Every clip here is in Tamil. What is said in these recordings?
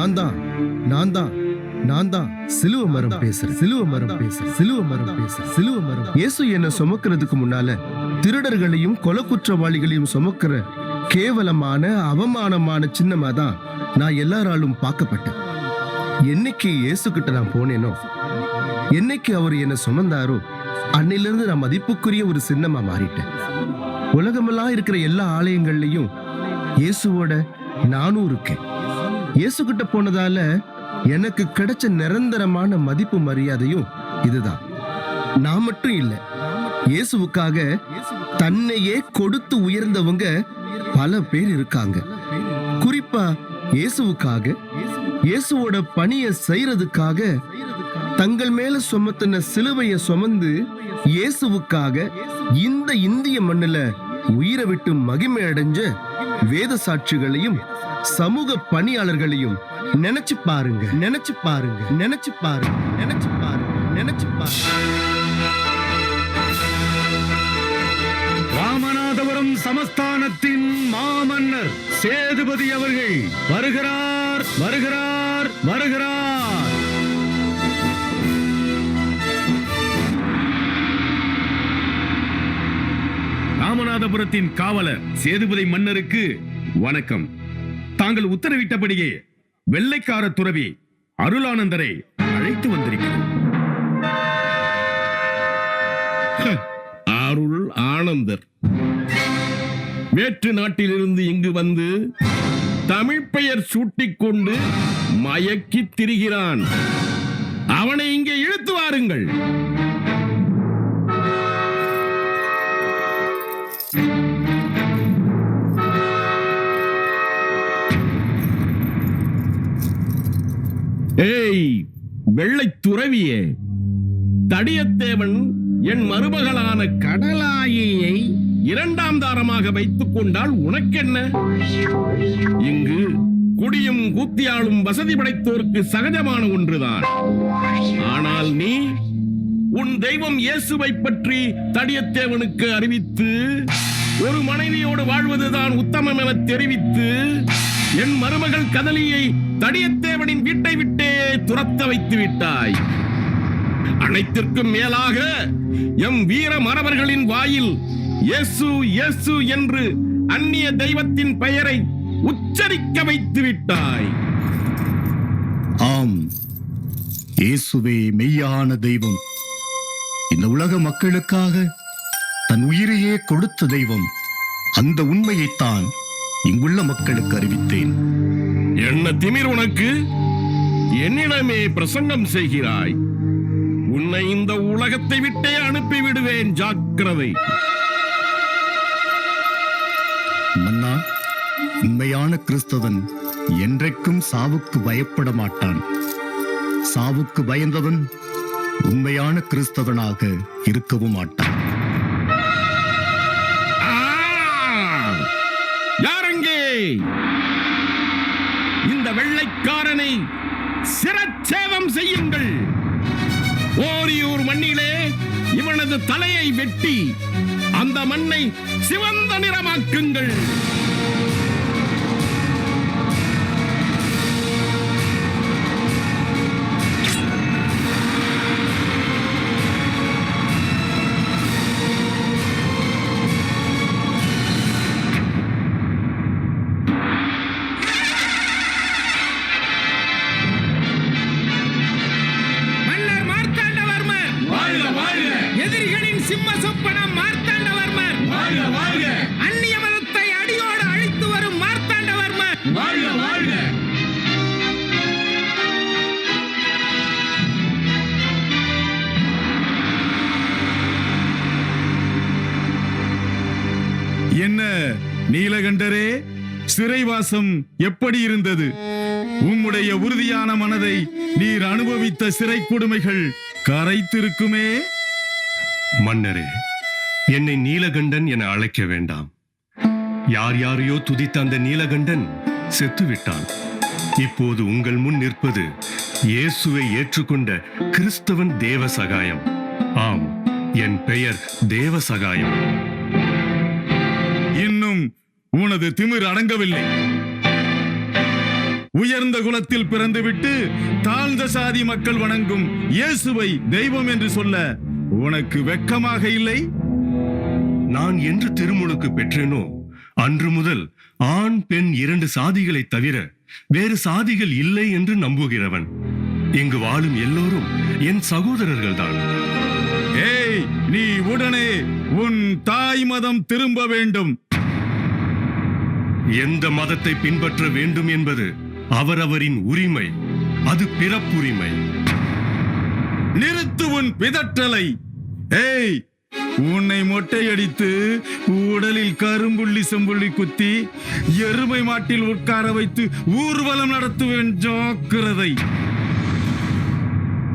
நான் தான் நான் தான் நான் தான் சிலுவ மரம் பேசுறேன். சிலுவ மரம் பேசுறேன். சிலுவ மரம் பேசுறேன். சிலுவ மரம். இயேசு என்ன சுமக்கிறதுக்கு முன்னால திருடர்களையும் கொலை குற்றவாளிகளையும் சுமக்கிற கேவலமான அவமானமான சின்னமா தான் நான் எல்லாராலும் பார்க்கப்பட்டேன். என்னைக்கு இயேசு கிட்ட நான் போனேனோ என்னைக்கு அவர் என்ன சுமந்தாரோ அன்னிலிருந்து நான் மதிப்புக்குரிய ஒரு சின்னமா மாறிட்டேன். உலகமெல்லாம் இருக்கிற எல்லா ஆலயங்கள்லயும் இயேசுவோட நானும் இருக்கேன். இயேசு கிட்ட போனதால எனக்கு கிடைச்ச நிரந்தரமான மதிப்பு மரியாதையும் இதுதான். நான் மட்டும் இல்ல இயேசுவுக்காக தன்னையே கொடுத்து உயர்ந்தவங்க பல பேர் இருக்காங்க. குறிப்பா இயேசுவுக்காக இயேசுவோட பணியை செய்யறதுக்காக தங்கள் மேல சுமத்தின சிலுவைய சுமந்து இயேசுவுக்காக இந்த இந்திய மண்ணில் உயிரை விட்டு மகிமை அடைஞ்ச வேத சாட்சிகளையும் சமூக பணியாளர்களையும் நினைச்சு பாருங்க. நினைச்சு பாருங்க. நினைச்சு பாருங்க. நினைச்சு பாருங்க. நினைச்சு பாருங்க. ராமநாதபுரம் சமஸ்தானத்தின் மாமன்னர் சேதுபதி அவர்கள் வருகிறார் வருகிறார் வருகிறார். ராமநாதபுரத்தின் காவலர் சேதுபதி மன்னருக்கு வணக்கம். தாங்கள் உத்தரவிட்டபடியே வெள்ளைக்கார துறவி அருளானந்தரை அழைத்து வந்திருக்கிறோம் அருள் ஆனந்தர். வேற்று நாட்டிலிருந்து இங்கு வந்து தமிழ் பெயர் சூட்டிக்கொண்டு மயக்கி திரிகிறான். அவனை இங்கே இழுத்து வாருங்கள். ஏய் வெள்ளை துறவியே தடியத்தேவன் என் மருமகளான கடலாயியை இரண்டாம் தாரமாக வைத்துக் கொண்டால் உனக்கென்ன? இங்கு குடியும் கூத்தியாலும் வசதி படைத்தோருக்கு சகஜமான ஒன்றுதான். ஆனால் நீ உன் தெய்வம் இயேசுவை பற்றி தடியத்தேவனுக்கு அறிவித்து ஒரு மனைவியோடு வாழ்வதுதான் உத்தமம் என தெரிவித்து என் மருமகள் கதலியை தடியத்தேவனின் வீட்டை விட்டே துரத்த வைத்து விட்டாய். அனைத்திற்கும் மேலாக எம் வீர மறவர்களின் வாயில் இயேசு இயேசு என்று அந்நிய தெய்வத்தின் பெயரை உச்சரிக்க வைத்து விட்டாய். ஆம். இயேசுவே மெய்யான தெய்வம். இந்த உலக மக்களுக்காக தன் உயிரையே கொடுத்த தெய்வம் அந்த உண்மையைத்தான் இங்குள்ள மக்களுக்கு அறிவித்தேன். என்ன திமிர் உனக்கு? என்னிடமே பிரசங்கம் செய்கிறாய். உன்னை இந்த உலகத்தை விட்டே அனுப்பி விடுவேன் ஜாக்கிரதை. மன்னா உண்மையான கிறிஸ்தவன் என்றைக்கும் சாவுக்கு பயப்பட மாட்டான். சாவுக்கு பயந்தவன் உண்மையான கிறிஸ்தவனாக இருக்கவும் மாட்டான். ஆ! யாரங்கே? இந்த வெள்ளைக்காரனை சிரச்சேதம் செய்யுங்கள். ஓரியூர் மண்ணிலே இவனது தலையை வெட்டி அந்த மண்ணை சிவந்த நிறமாக்குங்கள். என்ன நீலகண்டரே? சிறைவாசம் எப்படி இருந்தது? உம்முடைய உறுதியான மனதை நீர் அனுபவித்த சிறை கொடுமைகள் கரைத்திருக்குமே? மன்னரே என்னை நீலகண்டன் என அழைக்க வேண்டாம். யார் யாரையோ துதித்த அந்த நீலகண்டன் செத்துவிட்டான். இப்போது உங்கள் முன் நிற்பது இயேசுவை ஏற்றுக்கொண்ட கிறிஸ்தவன் தேவ சகாயம். ஆம் என் பெயர் தேவ சகாயம். உனது திமிர் அடங்கவில்லை. உயர்ந்த குலத்தில் பிறந்துவிட்டு தாழ்ந்த சாதி மக்கள் வணங்கும் இயேசுவை தெய்வம் என்று சொல்ல உனக்கு வெட்கமாக இல்லை? நான் என்று திருமுழுக்கு பெற்றேனோ? அன்று முதல் ஆண் பெண் இரண்டு சாதிகளை தவிர வேறு சாதிகள் இல்லை என்று நம்புகிறவன். இங்கு வாழும் எல்லோரும் என் சகோதரர்கள்தான். ஏய் நீ உடனே உன் தாய் மதம் திரும்ப வேண்டும். எந்த மதத்தை பின்பற்ற வேண்டும் என்பது அவரவரின் உரிமை அது பிறப்புரிமை. நிறுத்து உன் பிதற்றலை. ஏய் உன்னை மொட்டையடித்து உடலில் கரும்புள்ளி செம்புள்ளி குத்தி எருமை மாட்டில் உட்கார வைத்து ஊர்வலம் நடத்துவேன் ஜாக்கிரதை.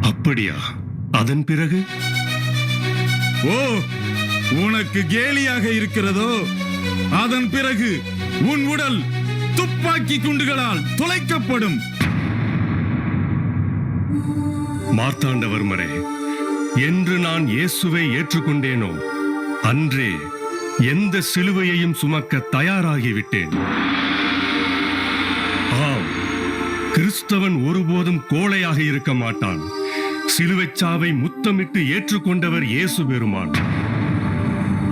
அப்படியா? அதன் பிறகு? ஓ உனக்கு கேலியாக இருக்கிறதோ? அதன் பிறகு? உன் உடல் துப்பாக்கி குண்டுகளால் துளைக்கப்படும். மார்த்தாண்டவர்மரே என்று நான் இயேசுவை ஏற்றுக்கொண்டேனோ அன்றே எந்த சிலுவையையும் சுமக்க தயாராகிவிட்டேன். ஆம் கிறிஸ்தவன் ஒருபோதும் கோழையாக இருக்க மாட்டான். சிலுவைச்சாவை முத்தமிட்டு ஏற்றுக்கொண்டவர் இயேசு பெருமான்.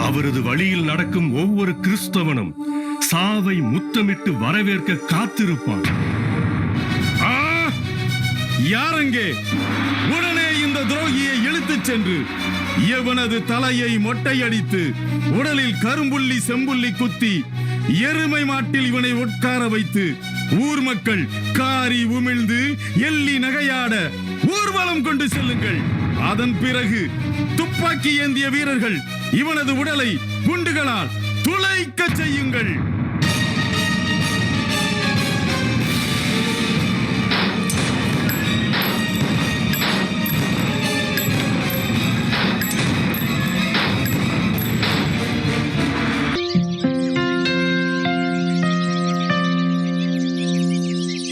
அவரது வழியில் நடக்கும் ஒவ்வொரு கிறிஸ்தவனும் சாவை முத்தமிட்டு வரவேற்க காத்திருப்பான் ஆ! யாரங்கே உடனே இந்த துரோகியை இழுத்துச் சென்று இவனது தலையை மொட்டையடித்து உடலில் கரும்புள்ளி செம்புள்ளி குத்தி எருமை மாட்டில் இவனை உட்கார வைத்து ஊர் மக்கள் காரி உமிழ்ந்து எள்ளி நகையாட ஊர்வலம் கொண்டு செல்லுங்கள் அதன் பிறகு துப்பாக்கி ஏந்திய வீரர்கள் இவனது உடலை குண்டுகளால் துளைக்கச் செய்யுங்கள்.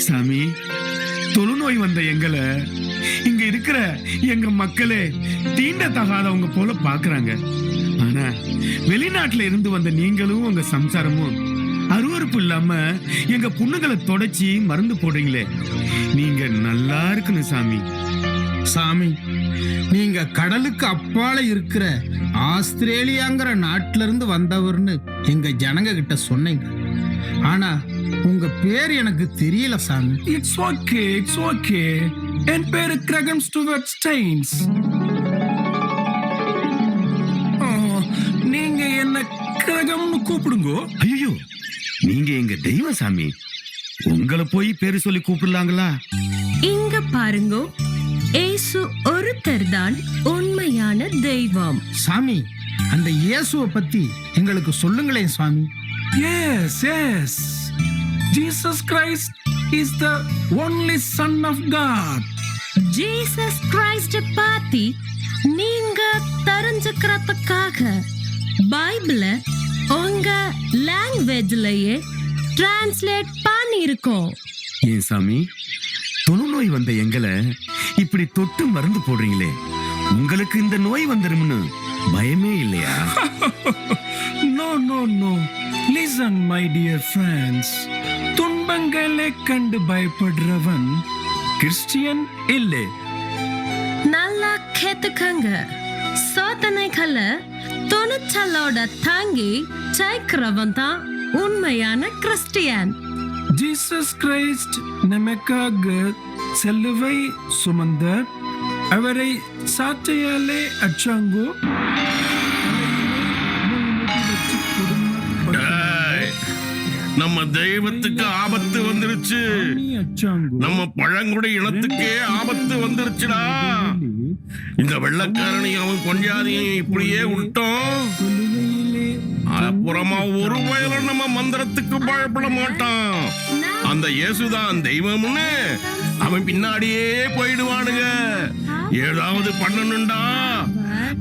சாமி தொழுநோய் வந்த எங்களை இங்க இருக்கிற எங்க மக்களே தீண்ட தகாதவங்க போல பாக்குறாங்க. ஆனா வெளிநாட்டுல இருந்து வந்த நீங்களும் உங்க சம்சாரமும் அருவருப்பு இல்லாம எங்க புண்ணுகளை தொடச்சி மருந்து போடுறீங்களே. நீங்க நல்லா இருக்கணும் சாமி. சாமி நீங்க கடலுக்கு அப்பால இருக்கிற ஆஸ்திரேலியாங்கிற நாட்டுல இருந்து வந்தவர்னு எங்க ஜனங்க கிட்ட சொன்னீங்க. ஆனா உங்க பேர் எனக்கு தெரியல சாமி. இட்ஸ் ஓகே இட்ஸ் ஓகே என் பேரு கிரகம் ஸ்டுவர்ட் ஸ்டெயின்ஸ். என்ன கிரகம்னு கூப்பிடுங்க. ஐயோ நீங்க எங்க தெய்வம் சாமி உங்களை போய் பேரு சொல்லி கூப்பிடலாங்களா? இங்க பாருங்கோ ஏசு ஒருத்தர் தான் உண்மையான தெய்வம். சாமி அந்த இயேசுவை பத்தி எங்களுக்கு சொல்லுங்களேன் சாமி. Yes, yes. Jesus Christ is the only Son of God. Jesus Christ பாத்தி நீங்க தெரிஞ்சுக்கிறதுக்காக பைபிள உங்க லாங்குவேஜ்லயே டிரான்ஸ்லேட் பண்ணியிருக்கோம். ஏன் சாமி தொழுநோய் வந்த எங்களை இப்படி தொட்டு மருந்து போடுறீங்களே. உங்களுக்கு இந்த நோய் வந்துரும்னு பயமே இல்லையா? No no no listen my dear friends துன்பங்களை கண்டு பயப்படுறவன் கிறிஸ்டியன் இல்லை. நல்லா கேட்டுக்கங்க. சோதனைகளை துணிச்சலோட தாங்கி ஜெயிக்கிறவன் தான் உண்மையான கிறிஸ்டியன். ஜீசஸ் கிரைஸ்ட் நமக்காக செல்லுவை சுமந்தார் அவரை சாட்டையாலே அச்சாங்கோ. நம்ம தெய்வத்துக்கு ஆபத்து வந்துருச்சு. நம்ம பழங்குடி இனத்துக்கே ஆபத்து வந்துருச்சுடா. இந்த வெள்ளக்காரனை அவன் கொஞ்சாதையும் இப்படியே விட்டோம். அப்புறமா ஒரு வயலும் நம்ம மந்திரத்துக்கு பயப்பட மாட்டான். அந்த இயேசுதான் தெய்வம்னு அவன் பின்னாடியே போயிடுவானுங்க. ஏதாவது பண்ணணும்டா.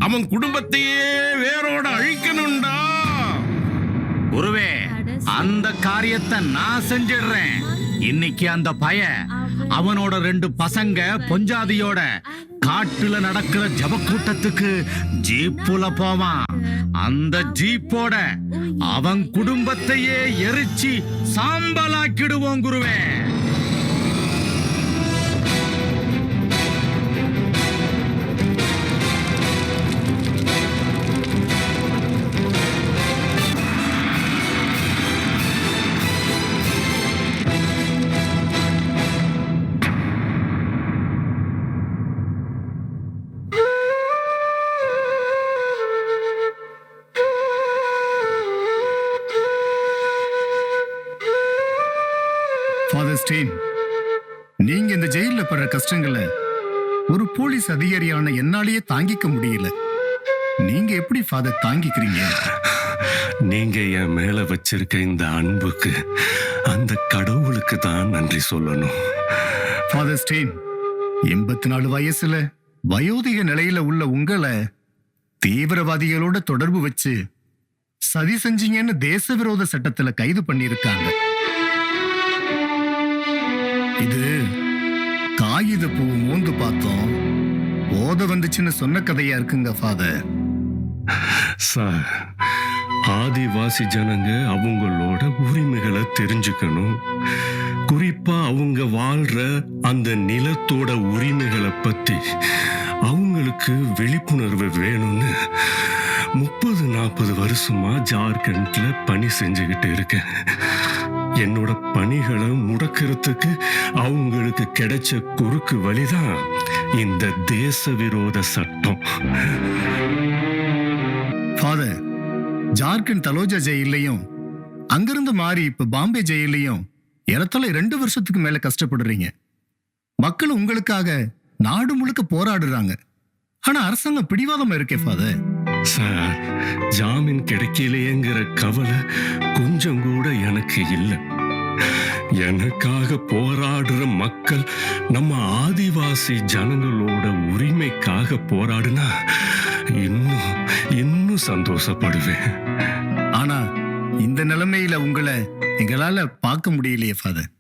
அவன் குடும்பத்தையே வேரோட அழிக்கணும்டா. குருவே அந்த காரியத்தை நான் செஞ்சிடுறேன். இன்னைக்கு அந்த பய அவனோட ரெண்டு பசங்க பொஞ்சாதியோட காட்டுல நடக்கிற ஜபக்கூட்டத்துக்கு ஜீப்புல போவான். அந்த ஜீப்போட அவன் குடும்பத்தையே எரிச்சு சாம்பலாக்கிடுவோம் குருவே. படுற கஷ்டங்களை ஒரு போலீஸ் அதிகாரியான என்னாலேயே தாங்கிக்க முடியல. நீங்க எப்படி ஃபாதர் தாங்கிக்கிறீங்க? நீங்க என் மேல வச்சிருக்க இந்த அன்புக்கு அந்த கடவுளுக்கு தான் நன்றி சொல்லணும். ஃபாதர் ஸ்டெயின் எண்பத்தி நாலு வயசுல வயோதிக நிலையில உள்ள உங்களை தீவிரவாதிகளோட தொடர்பு வச்சு சதி செஞ்சீங்கன்னு தேச விரோத சட்டத்துல கைது பண்ணியிருக்காங்க. காகித பூ மோந்து பார்த்தோம். ஓத வந்துச்சுன்னு சொன்ன கதையா இருக்குங்க ஃபாதர் சார் ஆதிவாசி ஜனங்க அவங்களோட உரிமைகளை தெரிஞ்சுக்கணும். குறிப்பா அவங்க வாழ்ற அந்த நிலத்தோட உரிமைகளை பத்தி அவங்களுக்கு விழிப்புணர்வு வேணும்னு முப்பது நாற்பது வருஷமா ஜார்க்கண்ட்ல பணி செஞ்சுக்கிட்டு இருக்கேன். என்னோட பணிகளை முடக்கிறதுக்கு அவங்களுக்கு கிடைச்ச குறுக்கு வழிதான் இந்த தேச விரோத சட்டம். ஃபாதர் ஜார்க்கண்ட் தலோஜா ஜெயிலையும் அங்கிருந்து மாறி இப்ப பாம்பே ஜெயிலையும் ஏறத்தாழ ரெண்டு வருஷத்துக்கு மேல கஷ்டப்படுறீங்க. மக்கள் உங்களுக்காக நாடு முழுக்க போராடுறாங்க. ஆனா அரசாங்கம் பிடிவாதமா இருக்கே ஃபாதர் சார் ஜாமீன் கிடைக்கலையேங்கிற கவலை கொஞ்சம் கூட எனக்கு இல்லை. எனக்காக போராடுற மக்கள் நம்ம ஆதிவாசி ஜனங்களோட உரிமைக்காக போராடுனா இன்னும் இன்னும் சந்தோஷப்படுவேன். ஆனா இந்த நிலைமையில உங்களை எங்களால பார்க்க முடியலையே ஃபாதர்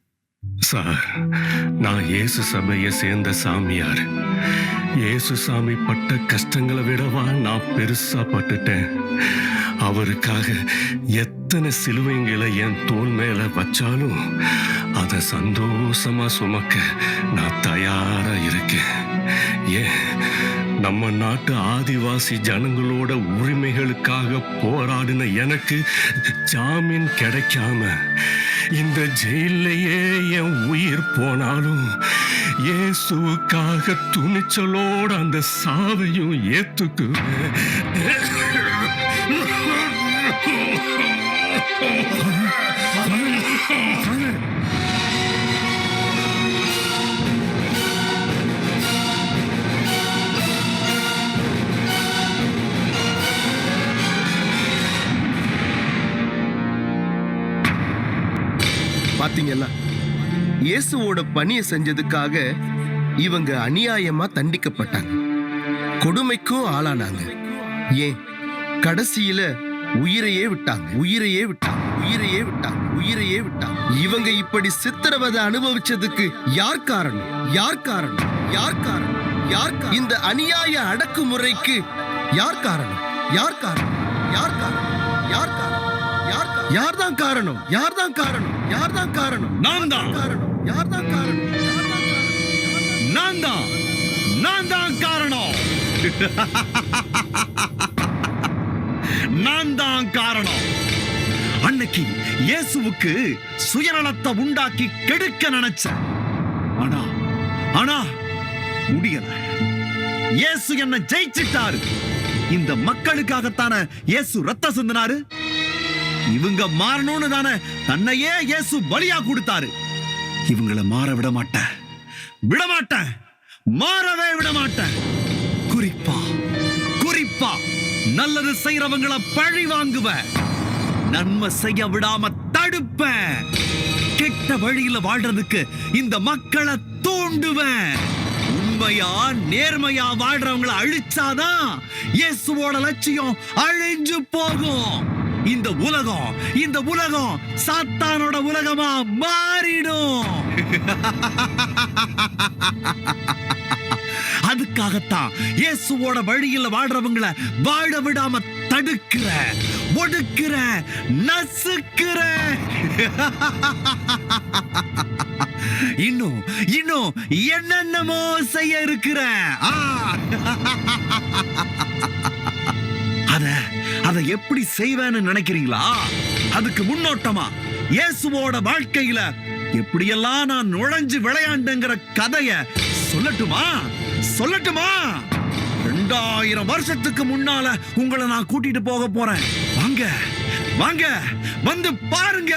சார். நான் இயேசு சபையை சேர்ந்த சாமியார். இயேசு சாமி பட்ட கஷ்டங்களை விடவா நான் பெருசா பட்டுட்டேன். அவருக்காக எத்தனை சிலுவைங்களை என் தோல் மேல வச்சாலும் அதை சந்தோஷமா சுமக்க நான் தயாரா இருக்கேன். ஏன்? நம்ம நாட்டு ஆதிவாசி ஜனங்களோட உரிமைகளுக்காக போராடின எனக்கு ஜாமீன் கிடைக்காம இந்த ஜெயிலையே என் உயிர் போனாலும் இயேசுவுக்காக துணிச்சலோட அந்த சாவையும் ஏத்துக்குவேன் பாத்தீங்களா? இயேசுவோட பணியை செஞ்சதுக்காக இவங்க அநியாயமா தண்டிக்கப்பட்டாங்க. கொடுமைக்கும் ஆளானாங்க. ஏன்? கடைசியில உயிரையே விட்டாங்க. உயிரையே விட்டாங்க. உயிரையே விட்டாங்க. உயிரையே விட்டாங்க. இவங்க இப்படி சித்திரவதை அனுபவிச்சதுக்கு யார் காரணம்? யார் காரணம்? யார் காரணம்? யார் இந்த அநியாய அடக்குமுறைக்கு யார் காரணம்? யார் காரணம்? யார் காரணம்? யார் காரணம்? யார் காரணம்? யார்தான் காரணம்? யார்தான் காரணம்? யார்தான் காரணம்? நான் தான். காரணம்? காரணம்? யார்தான் காரணம்? நான் தான். நான் தான் காரணம். நான் தான் காரணம். அன்னைக்கு இயேசுவுக்கு சுயநலத்தை உண்டாக்கி கெடுக்க நினைச்சேன். ஆனா ஆனா முடியல. இயேசு என்ன ஜெயிச்சிட்டாரு. இந்த மக்களுக்காகத்தானே இயேசு ரத்த சிந்தினாரு? இவங்க மாறணும்னு தானே தன்னையே இயேசு பலியா கொடுத்தாரு. இவங்கள மாற விட மாட்டேன் விட மாட்டேன் மாறவே விட மாட்டேன் குறிப்பா குறிப்பா நல்லது செய்யறவங்கள பழி வாங்குவேன் நன்மை செய்ய விடாம தடுப்பேன் கெட்ட வழியில வாழ்றதுக்கு இந்த மக்களை தூண்டுவேன் உண்மையா நேர்மையா வாழ்றவங்கள அழிச்சாதான் இயேசுவோட லட்சியம் அழிஞ்சு போகும். இந்த உலகம் இந்த உலகம் சாத்தானோட உலகமா மாறிடும். அதுக்காகத்தான் இயேசுவோட வழியில் வாழ்றவங்கள வாழ விடாம தடுக்கிற ஒடுக்கிற நசுக்கிற. இன்னும் இன்னும் என்னென்னமோ செய்ய இருக்கிற. அத அதை எப்படி செய்வேன்னு நினைக்கிறீங்களா? அதுக்கு முன்னோட்டமா இயேசுவோட வாழ்க்கையில எப்படியெல்லாம் நான் நுழைஞ்சு விளையாண்டுங்கிற கதைய சொல்லட்டுமா? சொல்லட்டுமா? ரெண்டாயிரம் வருஷத்துக்கு முன்னால உங்களை நான் கூட்டிட்டு போக போறேன். வாங்க வாங்க வந்து பாருங்க.